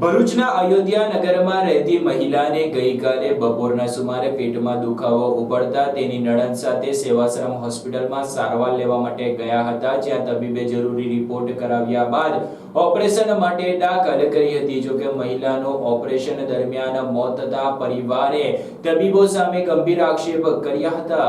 ભરૂચના અયોધ્યા નગરમાં રહેતી મહિલાને ગઈકાલે બપોરના સુમારે પેટમાં દુખાવો ઉપડતા તેની નડન સાથે સેવાશ્રમ હોસ્પિટલમાં સારવાર લેવા માટે ગયા હતા. જ્યાં તબીબે જરૂરી રિપોર્ટ કરાવ્યા બાદ ઓપરેશન માટે દાખલ કરી હતી. જોકે મહિલાનો ઓપરેશન દરમિયાન મોત થતા પરિવારે તબીબો સામે ગંભીર આક્ષેપ કર્યા હતા.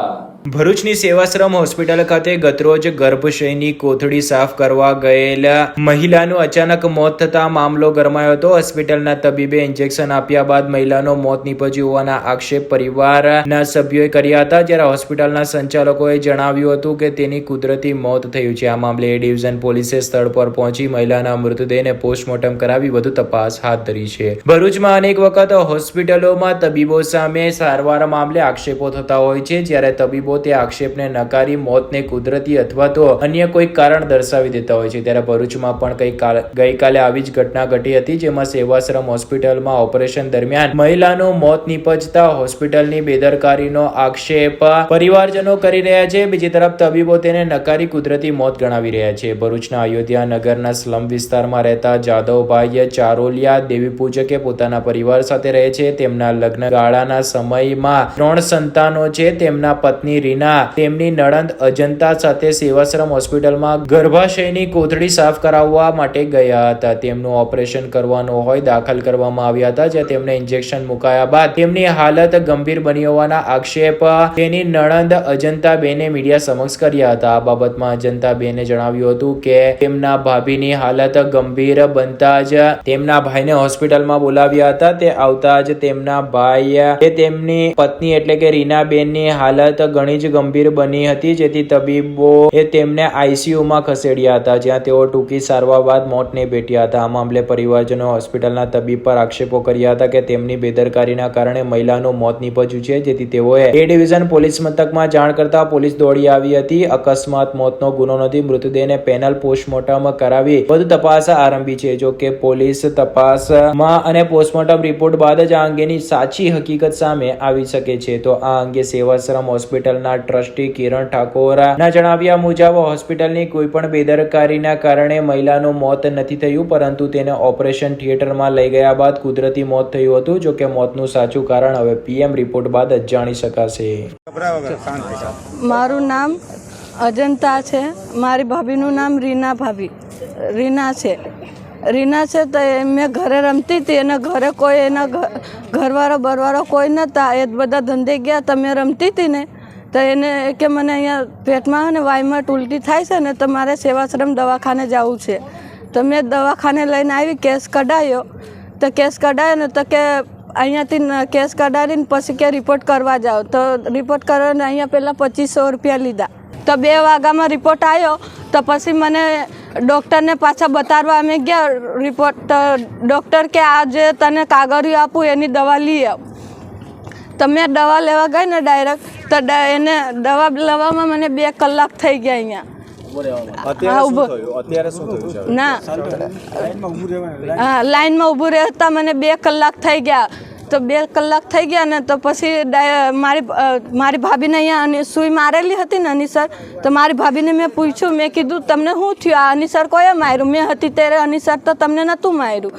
ભરૂચની સેવાશ્રમ હોસ્પિટલ ખાતે ગતરોજ ગર્ભશયની કોથળી સાફ કરવા ગયેલા મહિલાનું અચાનક મોત થતા મામલો ગરમાયો હતો. હોસ્પિટલના તબીબે ઇન્જેક્શન આપ્યા બાદ મહિલાનો મોત નીપજ્યું હોવાના આક્ષેપ પરિવારના સભ્યોએ કર્યા હતા. જ્યારે હોસ્પિટલના સંચાલકોએ જણાવ્યું હતું કે તેની કુદરતી મોત થયું છે. આ મામલે એ ડિવિઝન પોલીસે સ્થળ પર પહોંચી મહિલાના મૃતદેહને પોસ્ટમોર્ટમ કરાવી વધુ તપાસ હાથ ધરી છે. ભરૂચમાં અનેક વખત હોસ્પિટલોમાં તબીબો સામે સારવાર મામલે આક્ષેપો થતા હોય છે. જ્યારે તબીબો તે આક્ષેપને નકારી મોતને કુદરતી અથવા તો અન્ય કોઈ કારણ દર્શાવી દેતા હોય છે. ત્યારે ભરૂચમાં પણ કઈ ગઈકાલે આવી જ ઘટના ઘટી હતી, જેમાં સેવાશ્રમ હોસ્પિટલમાં ઓપરેશન દરમિયાન મહિલાનું મોત નીપજતા હોસ્પિટલની બેદરકારીનો આક્ષેપ પરિવારજનો કરી રહ્યા છે. બીજી તરફ તબીબો તેને નકારી કુદરતી મોત ગણાવી રહ્યા છે. ભરૂચના અયોધ્યા નગરના સ્લમ વિસ્તારમાં રહેતા જાદવભાઈ ચારોલિયા દેવી પૂજકે પોતાના પરિવાર સાથે રહે છે. તેમના લગ્ન ગાળાના સમયમાં ત્રણ સંતાનો છે. તેમના પત્ની રીના, તેમની નણંદ અજંતા સાથે સેવાશ્રમ હોસ્પિટલમાં ગર્ભાશયની કોથળી સાફ કરાવવા માટે ગયા હતા. તેમનું ઓપરેશન કરવાનું હોય દાખલ કરવામાં આવ્યા હતા, જ્યાં તેમને ઇન્જેક્શન મુકાયા બાદ તેમની હાલત ગંભીર બની હોવાના આક્ષેપ તેની નણંદ અજંતા બેને મીડિયા સમક્ષ કર્યા હતા. આ બાબતમાં અજંતા બેને જણાવ્યું હતું કે તેમના ભાભીની હાલત ગંભીર બનતા જ તેમના ભાઈને હોસ્પિટલમાં બોલાવ્યા હતા. તે આવતા જ તેમના ભાઈ એ તેમની પત્ની એટલે કે રીનાબેનની હાલત ઘણી જ ગંભીર બની હતી. જેથી તબીબો એ તેમને આઈસીયુમાં ખસેડ્યા હતા. જ્યાં તેઓ ટૂંકી સારવાર બાદ મોતને ભેટ્યા હતા. આ મામલે પરિવારજનો હોસ્પિટલના તબીબ પર આક્ષેપો કર્યા હતા કે તેમની બેદરકારીના કારણે મહિલાનું મોત નીપજ્યું છે. જેથી તેઓએ એ ડિવિઝન પોલીસ મથકમાં જાણ કરતા પોલીસ દોડી આવી હતી. અકસ્માત મોતનો ગુનો નથી મૃતદેહને પેનલ પોસ્ટમોર્ટમ કરાવી વધુ તપાસ આરંભી છે. જો કે પોલીસ તપાસમાં અને પોસ્ટમોર્ટમ રિપોર્ટ બાદ જ આ અંગેની સાચી હકીકત સામે આવી શકે છે. તો આ અંગે સેવાશ્રમ હોસ્પિટલના ટ્રસ્ટી કિરણ ઠાકોરના જણાવ્યા મુજબ હોસ્પિટલની કોઈ પણ બેદરકારીના કારણે મહિલાનું મોત નથી થયું પરંતુ તેને ઓપરેશન થિયેટરમાં લઈ ગયા બાદ કુદરતી મોત થયું હતું. જો કે મોતનું સાચું કારણ હવે પીએમ રિપોર્ટ બાદ જ જાણી શકાશે. મારું નામ અજંતા છે. મારી ભાભીનું નામ રીના ભાભી. રીના છે. રીના છે તો એ મેં ઘરે રમતી હતી. અને ઘરે કોઈ એના ઘરવાળો બરવાળો કોઈ નહોતા. એ બધા ધંધે ગયા. તો મેં રમતી હતી ને, તો એને કે મને અહીંયા પેટમાં અને વાયમાં ઉલટી થાય છે ને, તો મારે સેવાશ્રમ દવાખાને જવું છે. તો મેં દવાખાને લઈને આવી, કેસ કઢાયો. તો કેસ કઢાયો ને, તો કે અહીંયાથી કેસ કઢાવીને પછી કે રિપોર્ટ કરવા જાઓ. તો રિપોર્ટ કરવાને અહીંયા પહેલાં પચીસો રૂપિયા લીધા. તો બે વાગ્યામાં રિપોર્ટ આવ્યો. તો પછી મને ડૉક્ટરને પાછા બતાવવા અમે ગયા. રિપોર્ટ તો ડૉક્ટર કે આ જે તને કાગળિયું આપું એની દવા લઈ આવ. તો મેં દવા લેવા ગઈ ને ડાયરેક્ટ તો એને દવા લેવામાં મને બે કલાક થઈ ગયા અહીંયા. ના. હા લાઈનમાં ઊભું રહેતા મને બે કલાક થઈ ગયા. તો બે કલાક થઈ ગયા ને તો પછી મારી મારી ભાભીને અહીંયા અને, સુઈ મારેલી હતી ને અનીસર તો મારી ભાભીને મેં પૂછ્યું, મેં કીધું, તમને શું થયું? આ અનિસર કોઈએ માર્યું? મેં હતી ત્યારે અનિસર તો તમને નહોતું માર્યું.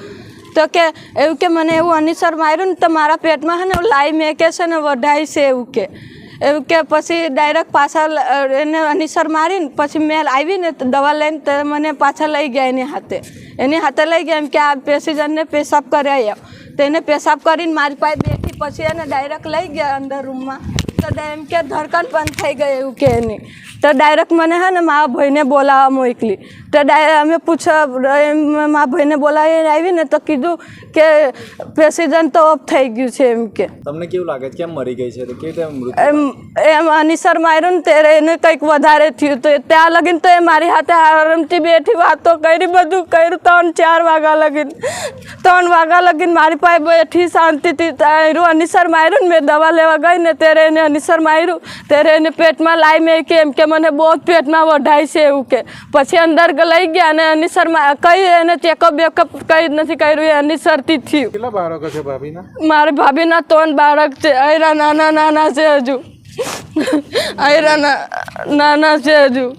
તો કે, એવું કે મને એવું અનિસર માર્યું ને તો મારા પેટમાં છે ને લાઈ મેકે છે ને વઢાય છે એવું કે. એવું કે પછી ડાયરેક્ટ પાછા એને અનિસર મારીને પછી મેં આવીને દવા લઈને મને પાછા લઈ ગયા એની હાથે. એની હાથે લઈ ગયા એમ કે, આ પેસેન્જરને પેશાબ કરી આવ્યો તો એને પેશાબ કરીને મારી પાસે બેઠી પછી એને ડાયરેક્ટ લઈ ગયા અંદર રૂમમાં તો એમ કે ધડકન બંધ થઈ ગઈ એવું કે એની તો ડાયરેક્ટ મને હે ને મારા ભાઈને બોલાવવા મોકલી. તો ડાયરેક્ટ અમે પૂછ્યા એમ મારા ભાઈને બોલાવીને આવીને તો કીધું કે પેસેન્જર તો ઓફ થઈ ગયું છે એમ કે. તમને કેવું લાગે છે? કેમ મરી ગઈ છે? કેવી રીતે એમ એમ અનિસર માર્યું ને ત્યારે એને કંઈક વધારે થયું તો ત્યાં લગીને તો એ મારી હાથે આરામથી બેઠી વાતો કરી બધું કર્યું ત્રણ ચાર વાગ્યા લગીને. ત્રણ વાગા લગીને મારી પાસે બેઠી શાંતિથી અનિસર માર્યું ને મેં દવા લેવા ગઈ ને ત્યારે એને અનિસર માર્યું. ત્યારે એને પેટમાં લાઈ મેં કે એમ કે મને બહુ જ પેટમાં વઢાય છે એવું કે. પછી અંદર લઈ ગયા અને અનિસર કઈ એને ચેકઅપ બેકઅપ કઈ નથી કર્યું એ અનિસરથી થયું. કેટલા બાળકો છે ભાભીના? મારી ભાભીના ત્રણ બાળક છે અયરા નાના નાના છે હજુ. અયરા ના- નાના છે હજુ.